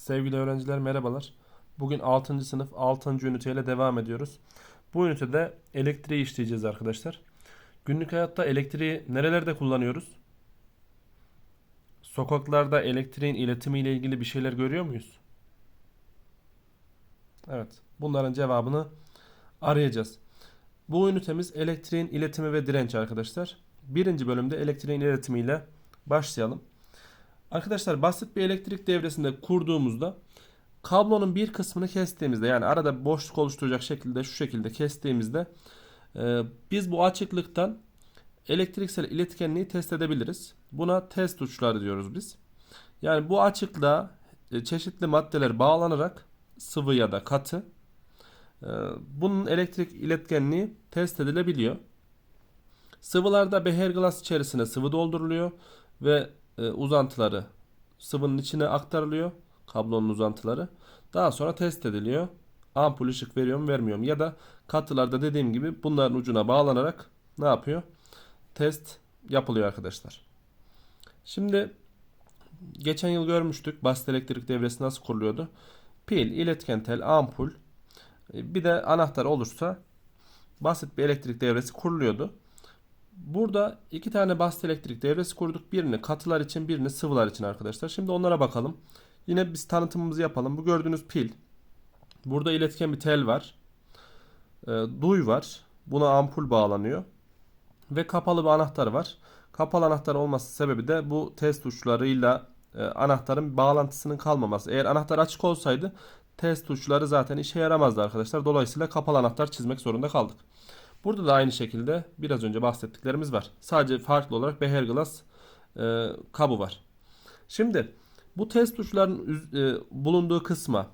Sevgili öğrenciler merhabalar. Bugün 6. sınıf 6. üniteyle devam ediyoruz. Bu ünitede elektriği işleyeceğiz arkadaşlar. Günlük hayatta elektriği nerelerde kullanıyoruz? Sokaklarda elektriğin iletimiyle ilgili bir şeyler görüyor muyuz? Evet. Bunların cevabını arayacağız. Bu ünitemiz elektriğin iletimi ve direnci arkadaşlar. Birinci bölümde elektriğin iletimiyle başlayalım. Arkadaşlar basit bir elektrik devresinde kurduğumuzda kablonun bir kısmını kestiğimizde yani arada boşluk oluşturacak şekilde şu şekilde kestiğimizde e, biz bu açıklıktan elektriksel iletkenliği test edebiliriz. Buna test uçları diyoruz biz. Yani bu açıklığa e, çeşitli maddeler bağlanarak sıvı ya da katı e, bunun elektrik iletkenliği test edilebiliyor. Sıvılarda beher glas içerisine sıvı dolduruluyor ve e, uzantıları sıvının içine aktarılıyor. Kablonun uzantıları. Daha sonra test ediliyor. Ampul ışık veriyor mu vermiyor mu? Ya da katılarda dediğim gibi bunların ucuna bağlanarak ne yapıyor? Test yapılıyor arkadaşlar. Şimdi geçen yıl görmüştük basit elektrik devresi nasıl kuruluyordu. Pil, iletken tel, ampul e, bir de anahtar olursa basit bir elektrik devresi kuruluyordu. Burada iki tane basit elektrik devresi kurduk. Birini katılar için birini sıvılar için arkadaşlar. Şimdi onlara bakalım. Yine biz tanıtımımızı yapalım. Bu gördüğünüz pil. Burada iletken bir tel var. E, duy var. Buna ampul bağlanıyor. Ve kapalı bir anahtar var. Kapalı anahtar olması sebebi de bu test uçlarıyla e, anahtarın bağlantısının kalmaması. Eğer anahtar açık olsaydı test uçları zaten işe yaramazdı arkadaşlar. Dolayısıyla kapalı anahtar çizmek zorunda kaldık. Burada da aynı şekilde biraz önce bahsettiklerimiz var. Sadece farklı olarak beher glass e, kabı var. Şimdi bu test uçların e, bulunduğu kısma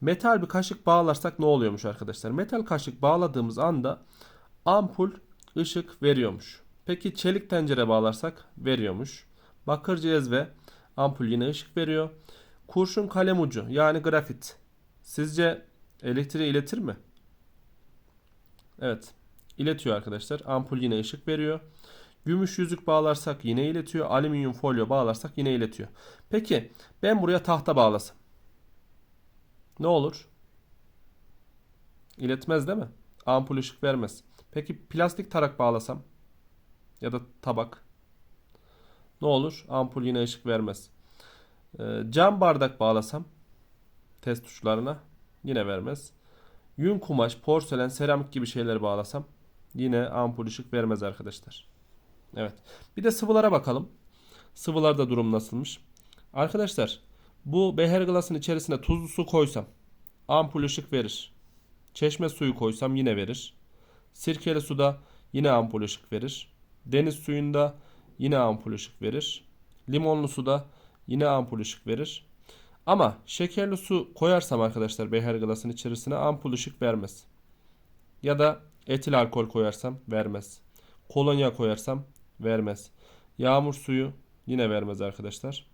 metal bir kaşık bağlarsak ne oluyormuş arkadaşlar? Metal kaşık bağladığımız anda ampul ışık veriyormuş. Peki çelik tencere bağlarsak veriyormuş. Bakır cezve ampul yine ışık veriyor. Kurşun kalem ucu yani grafit sizce elektriği iletir mi? Evet. İletiyor arkadaşlar. Ampul yine ışık veriyor. Gümüş yüzük bağlarsak yine iletiyor. Alüminyum folyo bağlarsak yine iletiyor. Peki ben buraya tahta bağlasam. Ne olur? İletmez değil mi? Ampul ışık vermez. Peki plastik tarak bağlasam ya da tabak ne olur? Ampul yine ışık vermez. Ee, cam bardak bağlasam test tuşlarına yine vermez. Yün kumaş, porselen, seramik gibi şeyler bağlasam yine ampul ışık vermez arkadaşlar. Evet. Bir de sıvılara bakalım. Sıvılarda durum nasılmış? Arkadaşlar bu beher glasın içerisine tuzlu su koysam ampul ışık verir. Çeşme suyu koysam yine verir. Sirkeli suda yine ampul ışık verir. Deniz suyunda yine ampul ışık verir. Limonlu suda yine ampul ışık verir. Ama şekerli su koyarsam arkadaşlar beher glasın içerisine ampul ışık vermez. Ya da etil alkol koyarsam vermez. Kolonya koyarsam vermez. Yağmur suyu yine vermez arkadaşlar.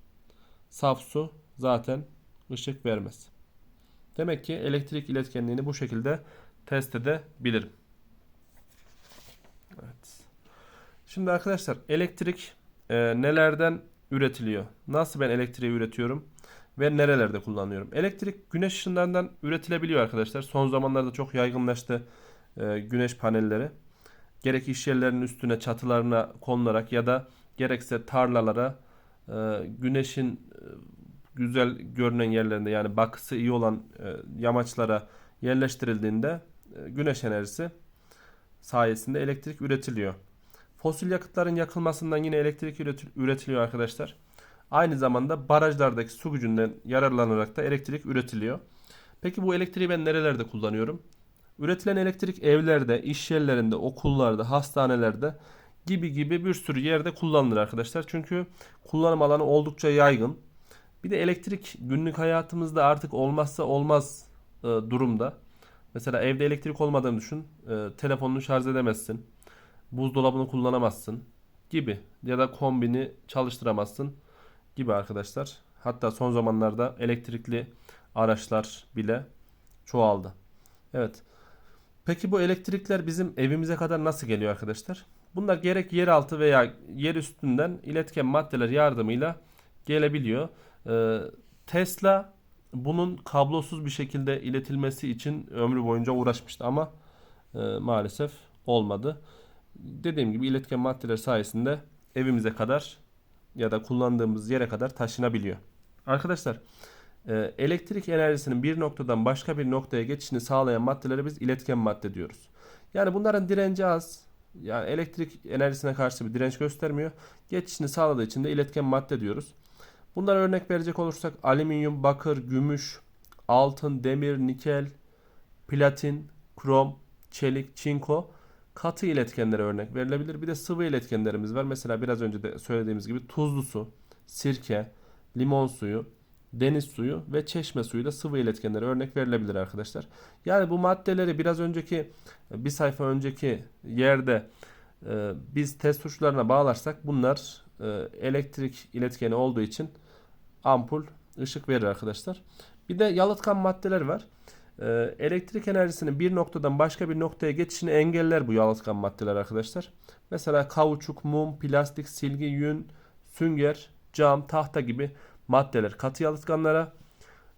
Saf su zaten ışık vermez. Demek ki elektrik iletkenliğini bu şekilde test edebilirim. Evet. Şimdi arkadaşlar elektrik e, nelerden üretiliyor? Nasıl ben elektriği üretiyorum? ve nerelerde kullanıyorum? Elektrik güneş ışınlarından üretilebiliyor arkadaşlar. Son zamanlarda çok yaygınlaştı e, güneş panelleri. Gerek iş yerlerinin üstüne çatılarına konularak ya da gerekse tarlalara e, güneşin e, güzel görünen yerlerinde yani bakısı iyi olan yamaçlara yerleştirildiğinde güneş enerjisi sayesinde elektrik üretiliyor. Fosil yakıtların yakılmasından yine elektrik üretiliyor arkadaşlar. Aynı zamanda barajlardaki su gücünden yararlanarak da elektrik üretiliyor. Peki bu elektriği ben nerelerde kullanıyorum? Üretilen elektrik evlerde, iş yerlerinde, okullarda, hastanelerde gibi gibi bir sürü yerde kullanılır arkadaşlar. Çünkü kullanım alanı oldukça yaygın. Bir de elektrik günlük hayatımızda artık olmazsa olmaz e, durumda. Mesela evde elektrik olmadığını düşün. E, telefonunu şarj edemezsin. Buzdolabını kullanamazsın gibi. Ya da kombini çalıştıramazsın gibi arkadaşlar. Hatta son zamanlarda elektrikli araçlar bile çoğaldı. Evet. Peki bu elektrikler bizim evimize kadar nasıl geliyor arkadaşlar? Bunlar gerek yeraltı veya yer üstünden iletken maddeler yardımıyla gelebiliyor. Ee, Tesla bunun kablosuz bir şekilde iletilmesi için ömrü boyunca uğraşmıştı ama e, maalesef olmadı. Dediğim gibi iletken maddeler sayesinde evimize kadar ya da kullandığımız yere kadar taşınabiliyor. Arkadaşlar elektrik enerjisinin bir noktadan başka bir noktaya geçişini sağlayan maddelere biz iletken madde diyoruz. Yani bunların direnci az. Yani elektrik enerjisine karşı bir direnç göstermiyor. Geçişini sağladığı için de iletken madde diyoruz. Bunlara örnek verecek olursak alüminyum, bakır, gümüş, altın, demir, nikel, platin, krom, çelik, çinko katı iletkenlere örnek verilebilir. Bir de sıvı iletkenlerimiz var. Mesela biraz önce de söylediğimiz gibi tuzlu su, sirke, limon suyu, deniz suyu ve çeşme suyu da sıvı iletkenlere örnek verilebilir arkadaşlar. Yani bu maddeleri biraz önceki bir sayfa önceki yerde e, biz test tuşlarına bağlarsak bunlar e, elektrik iletkeni olduğu için ampul ışık verir arkadaşlar. Bir de yalıtkan maddeler var. E, elektrik enerjisinin bir noktadan başka bir noktaya geçişini engeller bu yalıtkan maddeler arkadaşlar. Mesela kauçuk, mum, plastik, silgi, yün, sünger, cam, tahta gibi maddeler katı yalıtkanlara,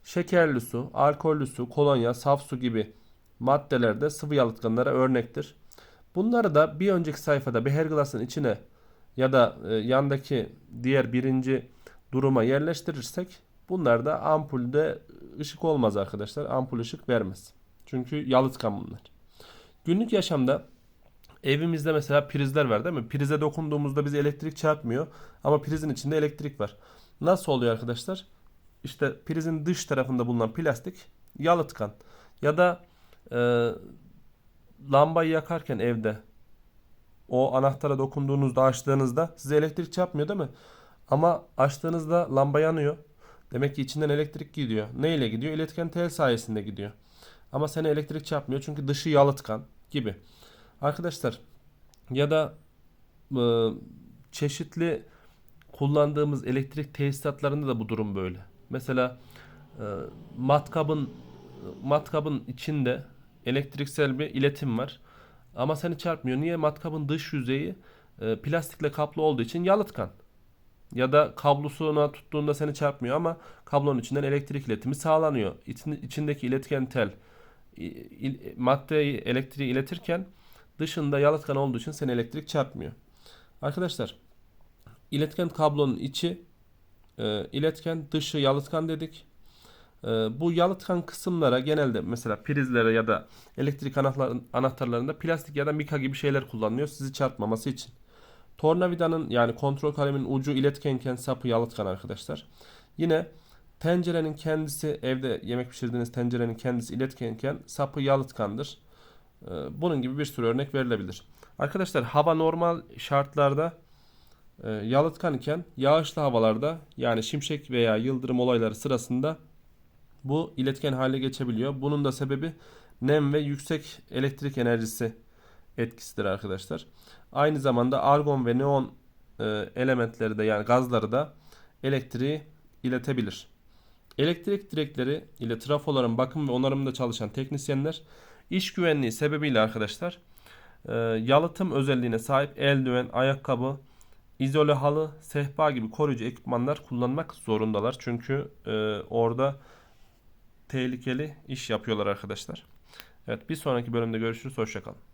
şekerli su, alkollü su, kolonya, saf su gibi maddeler de sıvı yalıtkanlara örnektir. Bunları da bir önceki sayfada beher glasın içine ya da e, yandaki diğer birinci duruma yerleştirirsek bunlar da ampulde ışık olmaz arkadaşlar. Ampul ışık vermez. Çünkü yalıtkan bunlar. Günlük yaşamda evimizde mesela prizler var değil mi? Prize dokunduğumuzda bize elektrik çarpmıyor ama prizin içinde elektrik var. Nasıl oluyor arkadaşlar? İşte prizin dış tarafında bulunan plastik yalıtkan ya da e, lambayı yakarken evde o anahtara dokunduğunuzda açtığınızda size elektrik çarpmıyor değil mi? Ama açtığınızda lamba yanıyor. Demek ki içinden elektrik gidiyor. Ne ile gidiyor? İletken tel sayesinde gidiyor. Ama seni elektrik çarpmıyor çünkü dışı yalıtkan gibi. Arkadaşlar ya da e, çeşitli kullandığımız elektrik tesisatlarında da bu durum böyle. Mesela e, matkabın matkabın içinde elektriksel bir iletim var. Ama seni çarpmıyor. Niye? Matkabın dış yüzeyi e, plastikle kaplı olduğu için yalıtkan. Ya da kablosuna tuttuğunda seni çarpmıyor ama kablonun içinden elektrik iletimi sağlanıyor. İçin, içindeki iletken tel il, maddeyi elektriği iletirken dışında yalıtkan olduğu için seni elektrik çarpmıyor. Arkadaşlar iletken kablonun içi e, iletken dışı yalıtkan dedik. E, bu yalıtkan kısımlara genelde mesela prizlere ya da elektrik anahtar, anahtarlarında plastik ya da mika gibi şeyler kullanılıyor sizi çarpmaması için. Tornavidanın yani kontrol kaleminin ucu iletkenken sapı yalıtkan arkadaşlar. Yine tencerenin kendisi evde yemek pişirdiğiniz tencerenin kendisi iletkenken sapı yalıtkandır. E, bunun gibi bir sürü örnek verilebilir. Arkadaşlar hava normal şartlarda yalıtkan iken yağışlı havalarda yani şimşek veya yıldırım olayları sırasında bu iletken hale geçebiliyor. Bunun da sebebi nem ve yüksek elektrik enerjisi etkisidir arkadaşlar. Aynı zamanda argon ve neon e, elementleri de yani gazları da elektriği iletebilir. Elektrik direkleri ile trafoların bakım ve onarımında çalışan teknisyenler iş güvenliği sebebiyle arkadaşlar e, yalıtım özelliğine sahip eldiven, ayakkabı, izole halı, sehpa gibi koruyucu ekipmanlar kullanmak zorundalar. Çünkü e, orada tehlikeli iş yapıyorlar arkadaşlar. Evet bir sonraki bölümde görüşürüz. Hoşçakalın.